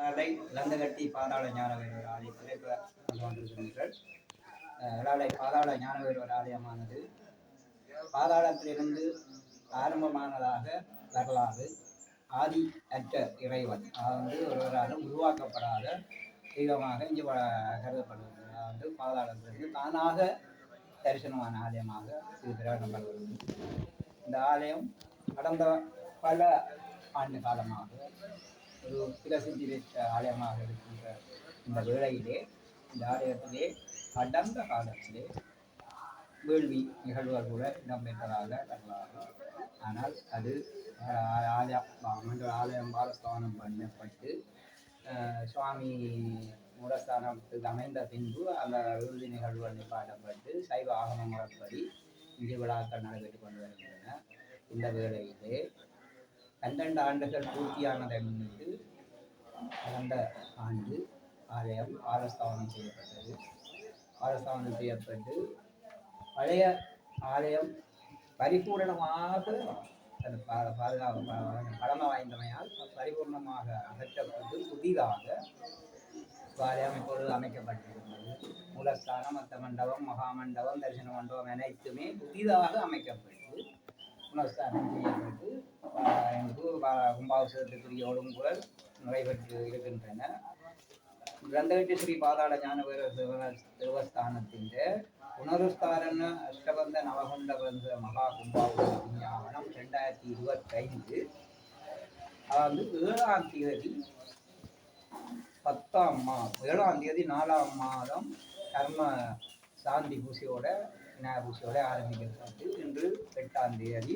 இளாலை லந்தகட்டி பாதாள ஞான ஆலய ஆலயத்தில் வந்து கொண்டிருக்கிறீர்கள் பாதாள ஞான ஆலயமானது பாதாளத்திலிருந்து ஆரம்பமானதாக வரலாறு. ஆதி அற்ற இறைவன் அதாவது ஒருவராலும் உருவாக்கப்படாத தெய்வமாக இங்கே வ- கருதப்படுகிறது அதாவது பாதாளத்திலிருந்து தானாக தரிசனமான ஆலயமாக இது பிரகடனப்படுகிறது இந்த ஆலயம் கடந்த பல ஆண்டு காலமாக ஒரு பிரசித்தி பெற்ற ஆலயமாக இருக்கின்ற இந்த வேளையிலே இந்த ஆலயத்திலே கடந்த காலத்திலே வேள்வி நிகழ்வுகள் கூட இடம்பெற்றதாக வரலாறு ஆனால் அது ஆலயம் ஆலயம் பாலஸ்தானம் பண்ணப்பட்டு சுவாமி மூலஸ்தானத்துக்கு அமைந்த பின்பு அந்த விருது நிகழ்வுகள் நிப்பாட்டப்பட்டு சைவ ஆகம முறைப்படி இங்கே விழாக்கள் நடைபெற்றுக் கொண்டு வருகின்றன. இந்த வேளையிலே பன்னெண்டு ஆண்டுகள் பூர்த்தியானதை முன்னிட்டு கடந்த ஆண்டு ஆலயம் ஆரஸ்தாவனம் செய்யப்பட்டது. ஆரஸ்தாவனம் செய்யப்பட்டு பழைய ஆலயம் பரிபூரணமாக அது பா- பாதுகாப்பு ப- பழமை வாய்ந்தமையால் பரிபூர்ணமாக அகற்றப்பட்டு புதிதாக ஆலயம் இப்பொழுது அமைக்கப்பட்டிருக்கிறது. மூலஸ்தானம் மத்த மண்டபம் மகாமண்டபம் தரிசன மண்டபம் அனைத்துமே புதிதாக அமைக்கப்பட்டு புனஸ்தானம் செய்யப்பட்டு எங்களுக்கு கும்பாபிஷேகத்திற்குரிய ஒழுங்குகள் நடைபெற்று இருக்கின்றன. கிரந்தகட்டி ஸ்ரீ பாதாள ஞானவீர தேவஸ்தானத்தின் புனருஸ்தாரண அஷ்டபந்த நவகுண்ட பந்த மகா கும்பாபிஷேக விஞ்ஞாபனம் ரெண்டாயிரத்தி இருபத்தைந்து. அதாவது ஏழாம் தேதி பத்தாம் மா ஏழாம் தேதி நாலாம் மாதம் கர்ம சாந்தி பூசையோட விநாயகர் பூசையோட ஆரம்பிக்கிறது இன்று எட்டாம் தேதி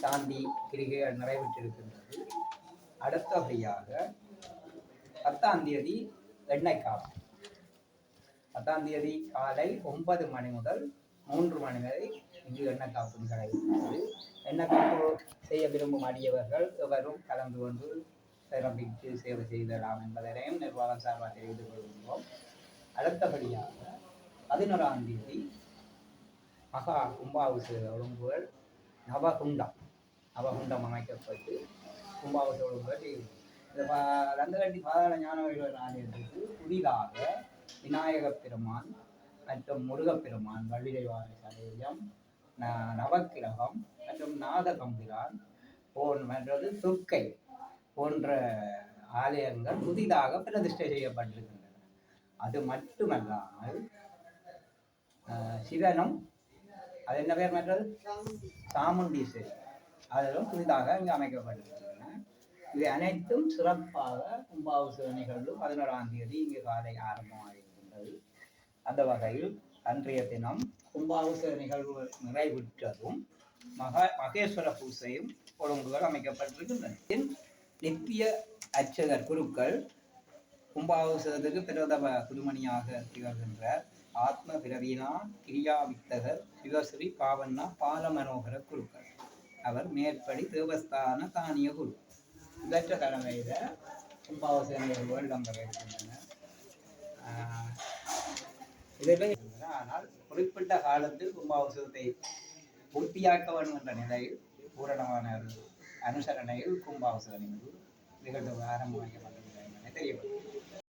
சாந்தி கிரிகைகள் நிறைவேற்றிருக்கின்றது அடுத்தபடியாக பத்தாம் தேதி எண்ணெய் காப்பு பத்தாம் தேதி காலை ஒன்பது மணி முதல் மூன்று மணி வரை இங்கு எண்ணெய் காப்பு நடைபெற்றது எண்ணெய் காப்பு செய்ய விரும்பும் அடியவர்கள் எவரும் கலந்து கொண்டு சிறப்பித்து சேவை செய்திடலாம் என்பதனையும் நிர்வாகம் சார்பாக தெரிவித்துக் கொள்கின்றோம். அடுத்தபடியாக பதினோராம் தேதி மகா கும்பாபிஷேக உடம்புகள் நவகுண்டம். நவகுண்டம் அமைக்கப்பட்டு கும்பாபிஷேக உடம்புகள் செய்யும் இந்த ப ரந்தகட்டி பாதாள ஞான வழிபாடு ஆலயத்திற்கு புதிதாக விநாயகப் பெருமான் மற்றும் முருகப்பெருமான் வள்ளிடைவார சதயம் ந- நவக்கிரகம் மற்றும் நாதகம்பிரான் போன்றது துர்க்கை போன்ற ஆலயங்கள் புதிதாக பிரதிஷ்டை செய்யப்பட்டிருக்கின்றன. அது மட்டுமல்லாமல் சிவனும் அது என்ன பேர் மற்றது சாமுண்டீஸ்வரி அதிலும் புதிதாக இங்கு அமைக்கப்பட்டிருக்கின்றன. இவை அனைத்தும் சிறப்பாக கும்பாபிஷேக நிகழ்வு பதினோராம் தேதி இங்கு காலை ஆரம்பமாக இருக்கின்றது அந்த வகையில் அன்றைய தினம் கும்பாபிஷேக நிகழ்வு நிறைவுற்றதும் மகா மகேஸ்வர பூசையும் ஒழுங்குகள் அமைக்கப்பட்டிருக்கின்றன. நித்திய அர்ச்சகர் குருக்கள் கும்பாபிஷேகத்துக்கு பிரதம குருமணியாக திகழ்கின்ற ஆத்ம பிரவீனா கிரியாவித்தகர் சிவஸ்ரீ பாவண்ணா பாலமனோகர குருக்கள். அவர் மேற்படி தேவஸ்தான தானிய குரு. இதற்ற தலைமையில கும்பாபிஷேகம் நிகழ்வுகள் இடம்பெற இருக்கின்றன இதில் ஆனால் குறிப்பிட்ட காலத்தில் கும்பாபிஷேகத்தை பூர்த்தியாக்க வேண்டும் என்ற நிலையில் பூரணமான அனுசரணையில் அனுசரணையில் கும்பாபிஷேக நிகழ்வு நிகழ்வு superior.